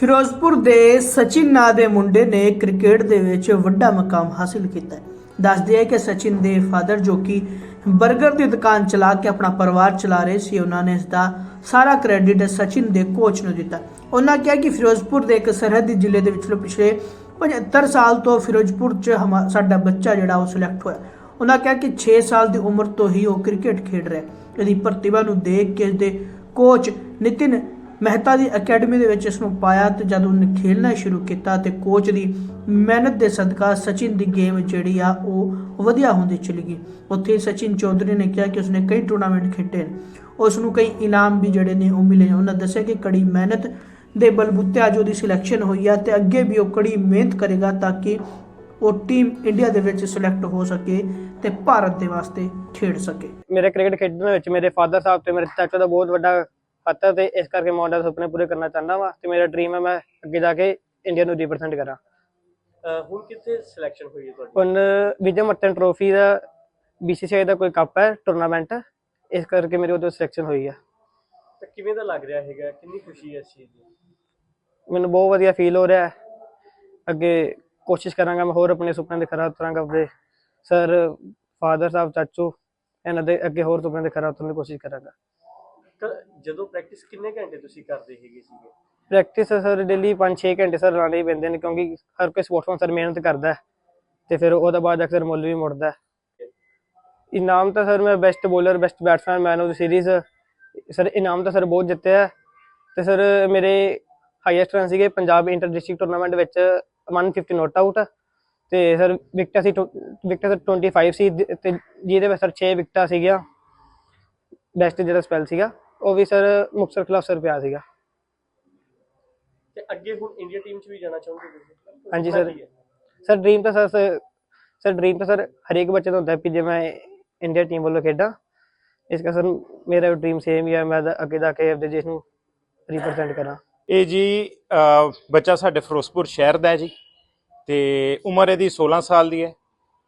ਫਿਰੋਜ਼ਪੁਰ ਦੇ ਸਚਿਨ ਨਾਂ ਦੇ ਮੁੰਡੇ ਨੇ ਕ੍ਰਿਕਟ ਦੇ ਵਿੱਚ ਵੱਡਾ ਮਕਾਮ ਹਾਸਿਲ ਕੀਤਾ ਹੈ। ਦੱਸਦੇ ਹੈ ਕਿ ਸਚਿਨ ਦੇ ਫਾਦਰ ਜੋ ਕਿ 버ਗਰ ਦੀ ਦੁਕਾਨ ਚਲਾ ਕੇ ਆਪਣਾ ਪਰਿਵਾਰ ਚਲਾ ਰਹੇ ਸੀ, ਉਹਨਾਂ ਨੇ ਇਸ ਦਾ ਸਾਰਾ ਕ੍ਰੈਡਿਟ ਸਚਿਨ ਦੇ ਕੋਚ ਨੂੰ ਦਿੱਤਾ। ਉਹਨਾਂ ਕਿਹਾ ਕਿ ਫਿਰੋਜ਼ਪੁਰ ਦੇ ਇੱਕ ਸਰਹੱਦੀ ਜ਼ਿਲ੍ਹੇ ਦੇ ਵਿੱਚੋਂ ਪਿਛਲੇ 75 ਸਾਲ ਤੋਂ ਫਿਰੋਜ਼ਪੁਰ 'ਚ ਹਮਾ- ਸਾਡਾ ਬੱਚਾ ਜਿਹੜਾ ਉਹ ਸਿਲੈਕਟ ਹੋਇਆ। ਉਹਨਾਂ ਕਿਹਾ ਕਿ 6 ਸਾਲ ਦੀ ਉਮਰ ਤੋਂ ਹੀ ਉਹ ਕ੍ਰਿਕਟ ਖੇਡ ਰਿਹਾ ਇਹਦੀ ਪ੍ਰਤਿਭਾ ਨੂੰ ਦੇਖ ਕੇ ਇਸਦੇ ਕੋਚ ਨਿਤਿਨ ਮਹਿਤਾ ਦੀ ਅਕੈਡਮੀ ਦੇ ਵਿੱਚ ਇਸ ਨੂੰ ਪਾਇਆ ਤੇ ਜਦ ਉਹਨੇ ਖੇਡਣਾ ਸ਼ੁਰੂ ਕੀਤਾ ਤੇ ਕੋਚ ਦੀ ਮਿਹਨਤ ਦੇ ਸਦਕਾ ਸਚਿਨ ਦੀ ਗੇਮ ਜਿਹੜੀ ਆ ਉਹ ਵਧੀਆ ਹੁੰਦੀ ਚਲੀ ਗਈ। ਉੱਥੇ ਸਚਿਨ ਚੌਧਰੀ ਨੇ ਕਿਹਾ ਕਿ ਉਸਨੇ ਕਈ ਟੂਰਨਾਮੈਂਟ ਖੇਡੇ ਨੇ। ਉਸ ਨੂੰ ਕਈ ਇਨਾਮ ਵੀ ਜਿਹੜੇ ਨੇ ਉਹ ਮਿਲੇ ਉਹਨਾਂ ਦੱਸਿਆ ਕਿ ਕੜੀ ਮਿਹਨਤ ਦੇ ਬਲਬੂਤੇ ਅੱਜ ਉਹਦੀ ਸਿਲੈਕਸ਼ਨ ਹੋਈ ਆ ਤੇ ਅੱਗੇ ਵੀ ਉਹ ਕੜੀ ਮਿਹਨਤ ਕਰੇਗਾ ਤਾਂ ਕਿ ਉਹ ਟੀਮ ਇੰਡੀਆ ਦੇ ਵਿੱਚ ਸਿਲੈਕਟ ਹੋ ਸਕੇ ਤੇ ਭਾਰਤ ਦੇ ਵਾਸਤੇ ਖੇਡ ਸਕੇ। ਮੇਰੇ ਕ੍ਰਿਕਟ ਖੇਡਣ ਵਿੱਚ ਮੇਰੇ ਫਾਦਰ ਸਾਹਿਬ ਤੇ ਮੇਰੇ ਚਾਚਾ ਦਾ ਬਹੁਤ ਵੱਡਾ ਹੱਥ ਹੈ ਤੇ ਇਸ ਕਰਕੇ ਮੈਂ ਉਹਨਾਂ ਦੇ ਸੁਪਨੇ ਪੂਰੇ ਕਰਨਾ ਚਾਹੁੰਦਾ ਵਾਂ ਤੇ ਮੇਰਾ ਡ੍ਰੀਮ ਹੈ ਮੈਂ ਅੱਗੇ ਜਾ ਕੇ ਇੰਡੀਆ ਨੂੰ ਰਿਪਰੈਜ਼ੈਂਟ ਕਰਾਂ। ਅਹ ਹੁਣ ਕਿੱਥੇ ਸਿਲੈਕਸ਼ਨ ਹੋਈ ਹੈ ਤੁਹਾਡੀ? ਹੁਣ ਵਿਜੇ ਮਰਚੈਂਟ ਟਰੋਫੀ ਦਾ BCCI ਦਾ ਕੋਈ ਕੱਪ ਹੈ ਟੂਰਨਾਮੈਂਟ ਇਸ ਕਰਕੇ ਮੇਰੀ ਉਹਦੇ ਸਿਲੈਕਸ਼ਨ ਹੋਈ ਹੈ ਤਾਂ ਕਿਵੇਂ ਦਾ ਲੱਗ ਰਿਹਾ ਹੈਗਾ? ਕਿੰਨੀ ਖੁਸ਼ੀ ਹੈ ਇਸ ਚੀਜ਼ ਦੀ? ਮੈਨੂੰ ਬਹੁਤ ਵਧੀਆ ਫੀਲ ਹੋ ਰਿਹਾ ਹੈ। ਅੱਗੇ ਕੋਸ਼ਿਸ਼ ਕਰਾਂਗਾ ਮੈਂ ਹੋਰ ਆਪਣੇ ਸੁਪਨੇ ਦੇ ਖਰਾ ਉਤਰਾਂਗਾ ਆਪਣੇ ਸਰ ਫਾਦਰ ਸਾਹਿਬ ਚਾਚੂ ਇਹਨਾਂ ਦੇ ਅੱਗੇ ਹੋਰ ਸੁਪਨੇ ਦੇ ਖਰਾ ਉਤਰਨ ਦੀ ਕੋਸ਼ਿਸ਼ ਕਰਾਂਗਾ। ਤਾਂ ਜਦੋਂ ਪ੍ਰੈਕਟਿਸ ਕਿੰਨੇ ਘੰਟੇ ਤੁਸੀਂ ਕਰਦੇ ਹੈਗੇ ਸੀਗੇ? ਪ੍ਰੈਕਟਿਸ ਸਰ ਡੇਲੀ 5-6 ਘੰਟੇ ਸਰ ਲਾਣੇ ਹੀ ਪੈਂਦੇ ਨੇ, ਕਿਉਂਕਿ ਹਰ ਕੋਈ ਸਪੋਰਟਸਮੈਨ ਸਰ ਮਿਹਨਤ ਕਰਦਾ ਹੈ ਤੇ ਫਿਰ ਉਹਦੇ ਬਾਅਦ ਅਕਸਰ ਮੁੱਲ ਵੀ ਮੁੜਦਾ ਹੈ। ਇਨਾਮ ਤਾਂ ਸਰ ਮੈਂ best bowler best batsman man of the series sir ਇਨਾਮ ਤਾਂ ਸਰ ਬਹੁਤ ਜਿੱਤੇ ਹੈ ਤੇ ਸਰ ਮੇਰੇ ਹਾਈਐਸਟ ਰਨ ਸੀਗੇ ਪੰਜਾਬ ਇੰਟਰ ਡਿਸਟ੍ਰਿਕਟ ਟੂਰਨਾਮੈਂਟ ਵਿੱਚ 150 ਨੋਟ ਆਊਟ ਤੇ ਸਰ ਵਿਕਟਾਂ ਸੀ, ਵਿਕਟਾਂ ਸਰ 25 ਸੀ ਤੇ ਜਿਹਦੇ ਵਿੱਚ ਸਰ 6 ਵਿਕਟਾਂ ਸੀਗੀਆਂ ਬੈਸਟ ਜਿਹੜਾ ਸਪੈਲ ਸੀਗਾ। ਉਹ ਵੀ ਸਰ ਮੁਕਤਸਰ ਖਿਲਾਫ ਸਰ ਪਿਆ ਸੀਗਾ। ਤੇ ਅੱਗੇ ਹੁਣ ਇੰਡੀਆ ਟੀਮ 'ਚ ਵੀ ਜਾਣਾ ਚਾਹੁੰਦੇ ਤੁਸੀਂ? ਹਾਂਜੀ ਸਰ। ਸਰ ਡ੍ਰੀਮ ਤਾਂ ਸਰ ਸਰ ਡ੍ਰੀਮ ਤਾਂ ਸਰ ਹਰੇਕ ਬੱਚੇ ਦਾ ਹੁੰਦਾ ਹੈ ਕਿ ਜੇ ਮੈਂ ਇੰਡੀਆ ਟੀਮ ਵੱਲੋਂ ਖੇਡਾਂ ਇਸ ਕਰਕੇ ਸਰ ਮੇਰਾ ਡ੍ਰੀਮ ਸੇਮ ਹੀ ਹੈ ਮੈਂ ਅੱਗੇ ਜਾ ਕੇ ਆਪਣੇ ਦੇਸ਼ ਨੂੰ ਰਿਪਰੈਜ਼ੈਂਟ ਕਰਾਂ। ਇਹ ਜੀ ਅ, ਬੱਚਾ ਸਾਡੇ ਫਿਰੋਜ਼ਪੁਰ ਸ਼ਹਿਰ ਦਾ ਹੈ ਜੀ ਤੇ ਉਮਰ ਇਹਦੀ 16 ਸਾਲ ਦੀ ਹੈ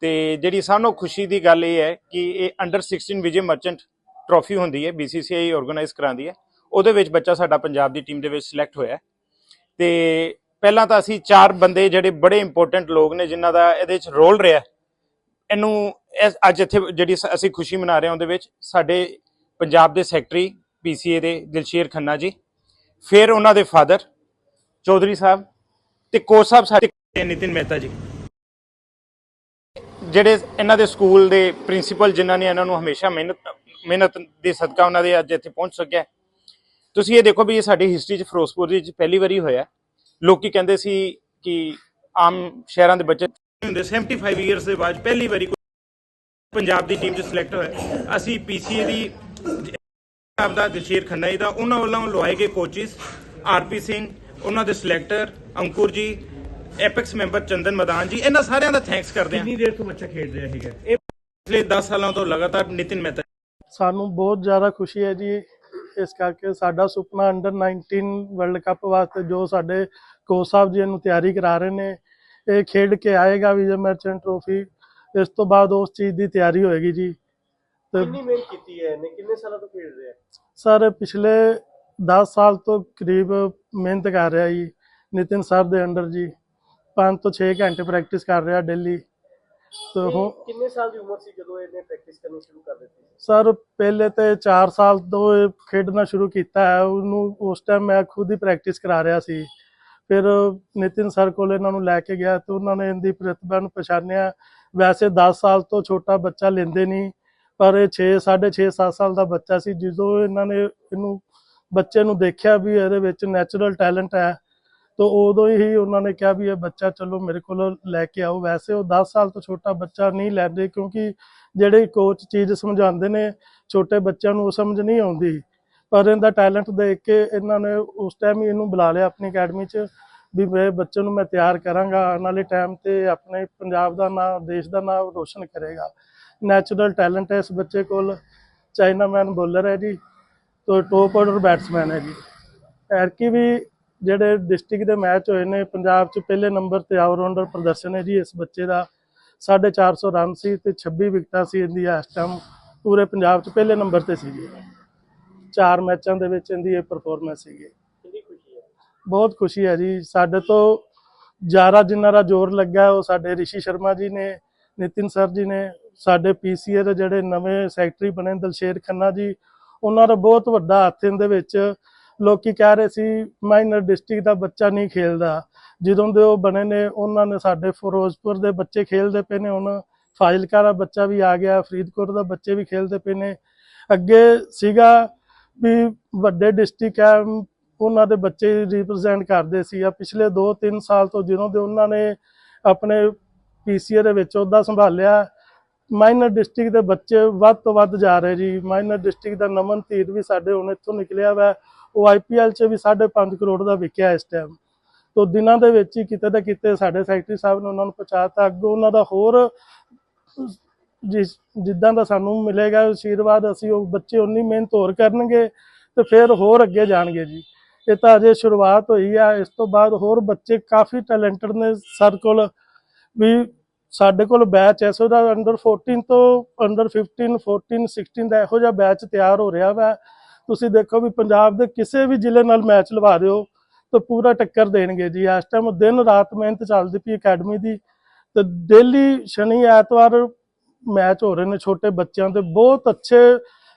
ਤੇ ਜਿਹੜੀ ਸਾਨੂੰ ਖੁਸ਼ੀ ਦੀ ਗੱਲ ਇਹ ਹੈ ਕਿ ਇਹ ਅੰਡਰ 16 ਵਿਜੇ ਮਰਚੈਂਟ ਟਰੋਫੀ ਹੁੰਦੀ ਹੈ BCCI ਆਰਗੇਨਾਈਜ਼ ਕਰਾਉਂਦੀ ਹੈ। ਉਹਦੇ ਵਿੱਚ ਬੱਚਾ ਸਾਡਾ ਪੰਜਾਬ ਦੀ ਟੀਮ ਦੇ ਵਿੱਚ ਸਿਲੈਕਟ ਹੋਇਆ ਹੈ। ਤੇ ਪਹਿਲਾਂ ਤਾਂ ਅਸੀਂ ਚਾਰ ਬੰਦੇ ਜਿਹੜੇ ਬੜੇ ਇੰਪੋਰਟੈਂਟ ਲੋਕ ਨੇ, ਜਿਨ੍ਹਾਂ ਦਾ ਇਹਦੇ ਵਿੱਚ ਰੋਲ ਰਿਹਾ ਇਹਨੂੰ ਅੱਜ ਇੱਥੇ ਜਿਹੜੀ ਅਸੀਂ ਖੁਸ਼ੀ ਮਨਾ ਰਹੇ ਹਾਂ, ਉਹਦੇ ਵਿੱਚ ਸਾਡੇ ਪੰਜਾਬ ਦੇ ਸੈਕਟਰੀ PCA ਦੇ ਦਿਲਸ਼ੇਰ ਖੰਨਾ ਜੀ, ਫਿਰ ਉਹਨਾਂ ਦੇ ਫਾਦਰ ਚੌਧਰੀ ਸਾਹਿਬ ਤੇ ਕੋਚ ਸਾਹਿਬ ਸਾਡੇ ਨਿਤਿਨ ਮਹਿਤਾ ਜੀ। ਜਿਹੜੇ ਇਹਨਾਂ ਦੇ ਸਕੂਲ ਦੇ ਪ੍ਰਿੰਸੀਪਲ ਜਿਨ੍ਹਾਂ ਨੇ ਇਹਨਾਂ ਨੂੰ ਹਮੇਸ਼ਾ ਮਿਹਨਤ ਮਿਹਨਤ ਦੇ ਸਦਕਾ ਉਹਨਾਂ ਦੇ ਅੱਜ ਇੱਥੇ ਪਹੁੰਚ ਸਕਿਆ ਤੁਸੀਂ ਇਹ ਦੇਖੋ ਵੀ ਇਹ ਸਾਡੀ ਹਿਸਟਰੀ 'ਚ ਫਿਰੋਜ਼ਪੁਰ ਦੇ ਵਿੱਚ ਪਹਿਲੀ ਵਾਰੀ ਹੋਇਆ ਲੋਕੀ ਕਹਿੰਦੇ ਸੀ ਕਿ ਆਮ ਸ਼ਹਿਰਾਂ ਦੇ ਬੱਚੇ ਹੁੰਦੇ 75 ਇਅਰਸ ਦੇ ਬਾਅਦ ਪਹਿਲੀ ਵਾਰੀ ਕੋਈ ਪੰਜਾਬ ਦੀ ਟੀਮ 'ਚ ਸਿਲੈਕਟ ਹੋਇਆ ਅਸੀਂ ਪੀਸੀਏ ਦੀ ਸਾਹਿਬ ਦਾ ਦਸ਼ੀਰ ਖੰਨਾ ਜੀ ਦਾ ਉਹਨਾਂ ਵੱਲੋਂ ਲਵਾਏ ਗਏ ਕੋਚਿਸ ਆਰਪੀ ਸਿੰਘ ਉਹਨਾਂ ਦੇ ਸਿਲੈਕਟਰ ਅੰਕੁਰ ਜੀ ਐਪੈਕਸ ਮੈਂਬਰ ਚੰਦਨ ਮਦਾਨ ਜੀ ਇਹਨਾਂ ਸਾਰਿਆਂ ਦਾ ਥੈਂਕਸ ਕਰਦੇ ਹਾਂ। ਕਿੰਨੀ ਦੇਰ ਤੋਂ ਬੱਚਾ ਖੇਡ ਰਿਹਾ ਹੈਗਾ? ਇਹ ਪਿਛਲੇ 10 ਸਾਲਾਂ ਤੋਂ ਲਗਾਤਾਰ ਨਿਤਿਨ ਮਹਿਤਾ ਸਾਨੂੰ ਬਹੁਤ ਜ਼ਿਆਦਾ ਖੁਸ਼ੀ ਹੈ ਜੀ ਇਸ ਕਰਕੇ ਸਾਡਾ ਸੁਪਨਾ ਅੰਡਰ 19 ਵਰਲਡ ਕੱਪ ਵਾਸਤੇ ਜੋ ਸਾਡੇ ਕੋਚ ਸਾਹਿਬ ਜੀ ਇਹਨੂੰ ਤਿਆਰੀ ਕਰਾ ਰਹੇ ਨੇ ਇਹ ਖੇਡ ਕੇ ਆਏਗਾ ਵਿਜੇ ਮਰਚੈਂਟ ਟਰੋਫੀ ਇਸ ਤੋਂ ਬਾਅਦ ਉਸ ਚੀਜ਼ ਦੀ ਤਿਆਰੀ ਹੋਏਗੀ ਜੀ। ਕਿੰਨੀ ਮਿਹਨਤ ਕੀਤੀ ਹੈ ਇਹਨੇ? ਕਿੰਨੇ ਸਾਲਾਂ ਤੋਂ ਖੇਡ ਰਿਹਾ? ਸਰ ਪਿਛਲੇ 10 ਸਾਲ ਤੋਂ ਕਰੀਬ ਮਿਹਨਤ ਕਰ ਰਿਹਾ ਜੀ ਨਿਤਿਨ ਸਰ ਦੇ ਅੰਡਰ ਜੀ। 5 ਤੋਂ 6 ਘੰਟੇ ਪ੍ਰੈਕਟਿਸ ਕਰ ਰਿਹਾ ਡੇਲੀ ਤੇ ਇਹ ਹੁਣ ਕਿੰਨੇ ਸਾਲ ਦੀ ਉਮਰ ਸੀ ਜਦੋਂ ਇਹਨੇ ਪ੍ਰੈਕਟਿਸ ਕਰਨੀ ਸ਼ੁਰੂ ਕਰ ਦਿੱਤੀ ਸਰ ਪਹਿਲੇ ਤੇ 4 ਸਾਲ ਤੋਂ ਇਹ ਖੇਡਣਾ ਸ਼ੁਰੂ ਕੀਤਾ ਹੈ। ਉਹਨੂੰ ਉਸ ਟਾਈਮ ਮੈਂ ਖੁਦ ਹੀ ਪ੍ਰੈਕਟਿਸ ਕਰਾ ਰਿਹਾ ਸੀ। ਫਿਰ ਨਿਤਿਨ ਸਰ ਕੋਲ ਇਹਨਾਂ ਨੂੰ ਲੈ ਕੇ ਗਿਆ ਤੇ ਉਹਨਾਂ ਨੇ ਇਹਦੀ ਪ੍ਰਤਿਭਾ ਨੂੰ ਪਛਾਣਿਆ। ਵੈਸੇ 10 ਸਾਲ ਤੋਂ ਛੋਟਾ ਬੱਚਾ ਲੈਂਦੇ ਨਹੀਂ ਪਰ ਇਹ 6 6.5 7 ਸਾਲ ਦਾ ਬੱਚਾ ਸੀ। ਜਦੋਂ ਇਹਨਾਂ ਨੇ ਇਹਨੂੰ ਬੱਚੇ ਨੂੰ ਦੇਖਿਆ ਵੀ ਇਹਦੇ ਵਿੱਚ ਨੈਚੁਰਲ ਟੈਲੈਂਟ ਹੈ ਤਾਂ ਉਦੋਂ ਹੀ ਉਹਨਾਂ ਨੇ ਕਿਹਾ ਵੀ ਇਹ ਬੱਚਾ ਚਲੋ ਮੇਰੇ ਕੋਲ ਲੈ ਕੇ ਆਓ। ਵੈਸੇ ਉਹ 10 ਸਾਲ ਤੋਂ ਛੋਟਾ ਬੱਚਾ ਨਹੀਂ ਲੈਂਦੇ ਕਿਉਂਕਿ ਜਿਹੜੇ ਕੋਚ ਚੀਜ਼ ਸਮਝਾਉਂਦੇ ਨੇ, ਛੋਟੇ ਬੱਚਿਆਂ ਨੂੰ ਉਹ ਸਮਝ ਨਹੀਂ ਆਉਂਦੀ। ਪਰ ਇਹਦਾ ਟੈਲੈਂਟ ਦੇਖ ਕੇ ਇਹਨਾਂ ਨੇ ਉਸ ਟਾਈਮ ਹੀ ਇਹਨੂੰ ਬੁਲਾ ਲਿਆ ਆਪਣੀ ਅਕੈਡਮੀ 'ਚ ਵੀ ਮੇਰੇ ਬੱਚੇ ਨੂੰ ਮੈਂ ਤਿਆਰ ਕਰਾਂਗਾ ਆਉਣ ਵਾਲੇ ਟਾਈਮ ਤੇ ਆਪਣੇ ਪੰਜਾਬ ਦਾ ਨਾਮ ਦੇਸ਼ ਦਾ ਨਾਮ ਰੋਸ਼ਨ ਕਰੇਗਾ। ਨੈਚੁਰਲ ਟੈਲੈਂਟ ਹੈ ਇਸ ਬੱਚੇ ਕੋਲ। ਚਾਈਨਾਮੈਨ ਬੋਲਰ ਹੈ ਜੀ। ਤੋਂ ਟੋਪ ਆਰਡਰ ਬੈਟਸਮੈਨ ਹੈ ਜੀ। ਐਰਕੀ ਵੀ ਜਿਹੜੇ ਡਿਸਟ੍ਰਿਕਟ ਦੇ ਮੈਚ ਹੋਏ ਨੇ ਪੰਜਾਬ 'ਚ ਪਹਿਲੇ ਨੰਬਰ ਤੇ ਆਲਰਾਊਂਡਰ ਪ੍ਰਦਰਸ਼ਨ ਹੈ ਜੀ ਇਸ ਬੱਚੇ ਦਾ। 450 ਰਨ ਸੀ ਤੇ 26 ਵਿਕਟਾਂ ਸੀ ਇਹਦੀ ਇਸ ਟਾਈਮ ਪੂਰੇ ਪੰਜਾਬ 'ਚ ਪਹਿਲੇ ਨੰਬਰ ਤੇ ਸੀ ਜੀ ਚਾਰ ਮੈਚਾਂ ਦੇ ਵਿੱਚ ਇਹਦੀ ਇਹ ਪਰਫਾਰਮੈਂਸ ਸੀਗੀ। ਬਹੁਤ ਖੁਸ਼ੀ ਹੈ ਜੀ। ਸਾਡੇ ਤੋਂ ਜ਼ਿਆਦਾ ਜਿਨ੍ਹਾਂ ਦਾ ਜ਼ੋਰ ਲੱਗਾ ਉਹ ਸਾਡੇ ਰਿਸ਼ੀ ਸ਼ਰਮਾ ਜੀ ਨੇ ਨਿਤਿਨ ਸਰ ਜੀ ਨੇ ਸਾਡੇ ਪੀਸੀਏ ਦੇ ਜਿਹੜੇ ਨਵੇਂ ਸੈਕਟਰੀ ਬਣੇ ਦਲਸ਼ੇਰ ਖੰਨਾ ਜੀ ਉਹਨਾਂ ਦਾ ਬਹੁਤ ਵੱਡਾ ਹੱਥ ਇਹਦੇ ਵਿੱਚ ਲੋਕੀ ਕਹਿ ਰਹੇ ਸੀ ਮਾਈਨਰ ਡਿਸਟ੍ਰਿਕਟ ਦਾ ਬੱਚਾ ਨਹੀਂ ਖੇਲਦਾ। ਜਦੋਂ ਦੇ ਉਹ ਬਣੇ ਨੇ, ਉਹਨਾਂ ਨੇ ਸਾਡੇ ਫਿਰੋਜ਼ਪੁਰ ਦੇ ਬੱਚੇ ਖੇਲਦੇ ਪਏ ਨੇ, ਹੁਣ ਫਾਜ਼ਿਲਕਾ ਦਾ ਬੱਚਾ ਵੀ ਆ ਗਿਆ, ਫਰੀਦਕੋਟ ਦਾ ਬੱਚੇ ਵੀ ਖੇਲਦੇ ਪਏ ਨੇ। ਅੱਗੇ ਸੀਗਾ ਵੀ ਵੱਡੇ ਡਿਸਟ੍ਰਿਕਟ ਹੈ, ਉਹਨਾਂ ਦੇ ਬੱਚੇ ਰਿਪਰੈਜ਼ੈਂਟ ਕਰਦੇ ਸੀ। ਆ ਪਿਛਲੇ 2-3 ਸਾਲ ਤੋਂ ਜਦੋਂ ਦੇ ਉਹਨਾਂ ਨੇ ਆਪਣੇ ਪੀਸੀਏ ਦੇ ਵਿੱਚ ਉਹਦਾ ਸੰਭਾਲਿਆ ਮਾਈਨਰ ਡਿਸਟ੍ਰਿਕਟ ਦੇ ਬੱਚੇ ਵੱਧ ਤੋਂ ਵੱਧ ਜਾ ਰਹੇ ਜੀ। ਮਾਈਨਰ ਡਿਸਟ੍ਰਿਕਟ ਦਾ ਨਮਨ ਧੀਰ ਵੀ ਸਾਡੇ ਹੁਣ ਇੱਥੋਂ ਨਿਕਲਿਆ ਵਾ। ਉਹ ਆਈਪੀਐਲ 'ਚ ਵੀ 5.5 ਕਰੋੜ ਦਾ ਵਿਕਿਆ ਇਸ ਟਾਈਮ ਤੋਂ ਦਿਨਾਂ ਦੇ ਵਿੱਚ ਹੀ ਕਿਤੇ ਨਾ ਕਿਤੇ ਸਾਡੇ ਸੈਕਟਰੀ ਸਾਹਿਬ ਨੇ ਉਹਨਾਂ ਨੂੰ ਪਹੁੰਚਾਤਾ। ਅੱਗੋਂ ਉਹਨਾਂ ਦਾ ਹੋਰ ਜਿਸ, ਜਿੱਦਾਂ ਦਾ ਸਾਨੂੰ ਮਿਲੇਗਾ ਆਸ਼ੀਰਵਾਦ, ਅਸੀਂ ਉਹ ਬੱਚੇ ਉਨੀ ਮਿਹਨਤ ਹੋਰ ਕਰਨਗੇ ਤੇ ਫਿਰ ਹੋਰ ਅੱਗੇ ਜਾਣਗੇ ਜੀ। ਇਹ ਤਾਂ ਅਜੇ ਸ਼ੁਰੂਆਤ ਹੋਈ ਆ। ਇਸ ਤੋਂ ਬਾਅਦ ਹੋਰ ਬੱਚੇ ਕਾਫੀ ਟੈਲੈਂਟਡ ਨੇ ਸਰ ਕੋਲ। ਵੀ ਸਾਡੇ ਕੋਲ ਬੈਚ ਐ ਦਾ ਅੰਡਰ 14 ਤੋਂ ਅੰਡਰ 15 14 16 ਦਾ ਇਹੋ ਜਿਹਾ ਬੈਚ ਤਿਆਰ ਹੋ ਰਿਹਾ ਵਾ। ਤੁਸੀਂ ਦੇਖੋ ਵੀ ਪੰਜਾਬ ਦੇ ਕਿਸੇ ਵੀ ਜ਼ਿਲ੍ਹੇ ਨਾਲ ਮੈਚ ਲਵਾ ਦਿਓ ਤਾਂ ਪੂਰਾ ਟੱਕਰ ਦੇਣਗੇ ਜੀ। ਇਸ ਟਾਈਮ ਦਿਨ ਰਾਤ ਮਿਹਨਤ ਚੱਲਦੀ ਪਈ ਅਕੈਡਮੀ ਦੀ ਤੇ ਡੇਲੀ ਸ਼ਨੀ, ਐਤਵਾਰ ਮੈਚ ਹੋ ਰਹੇ ਨੇ ਛੋਟੇ ਬੱਚਿਆਂ ਦੇ। ਬਹੁਤ ਅੱਛੇ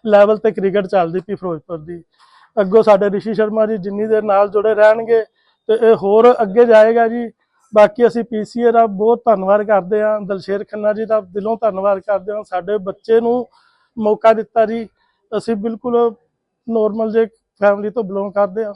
ਲੈਵਲ ਤੇ ਕ੍ਰਿਕਟ ਚੱਲਦੀ ਪਈ ਫਿਰੋਜ਼ਪੁਰ ਦੀ। ਅੱਗੋਂ ਸਾਡੇ ਰਿਸ਼ੀ ਸ਼ਰਮਾ ਜੀ ਜਿੰਨੀ ਦੇਰ ਨਾਲ ਜੁੜੇ ਰਹਿਣਗੇ ਤੇ ਇਹ ਹੋਰ ਅੱਗੇ ਜਾਏਗਾ ਜੀ। ਬਾਕੀ ਅਸੀਂ ਪੀਸੀਏ ਦਾ ਬਹੁਤ ਧੰਨਵਾਦ ਕਰਦੇ ਹਾਂ, ਦਲਸ਼ੇਰ ਖੰਨਾ ਜੀ ਦਾ ਦਿਲੋਂ ਧੰਨਵਾਦ ਕਰਦੇ ਹਾਂ, ਸਾਡੇ ਬੱਚੇ ਨੂੰ ਮੌਕਾ ਦਿੱਤਾ ਜੀ। ਅਸੀਂ ਬਿਲਕੁਲ ਨੋਰਮਲ ਜੇ ਫੈਮਿਲੀ ਤੋਂ ਬਿਲੋਂਗ ਕਰਦੇ ਹਾਂ।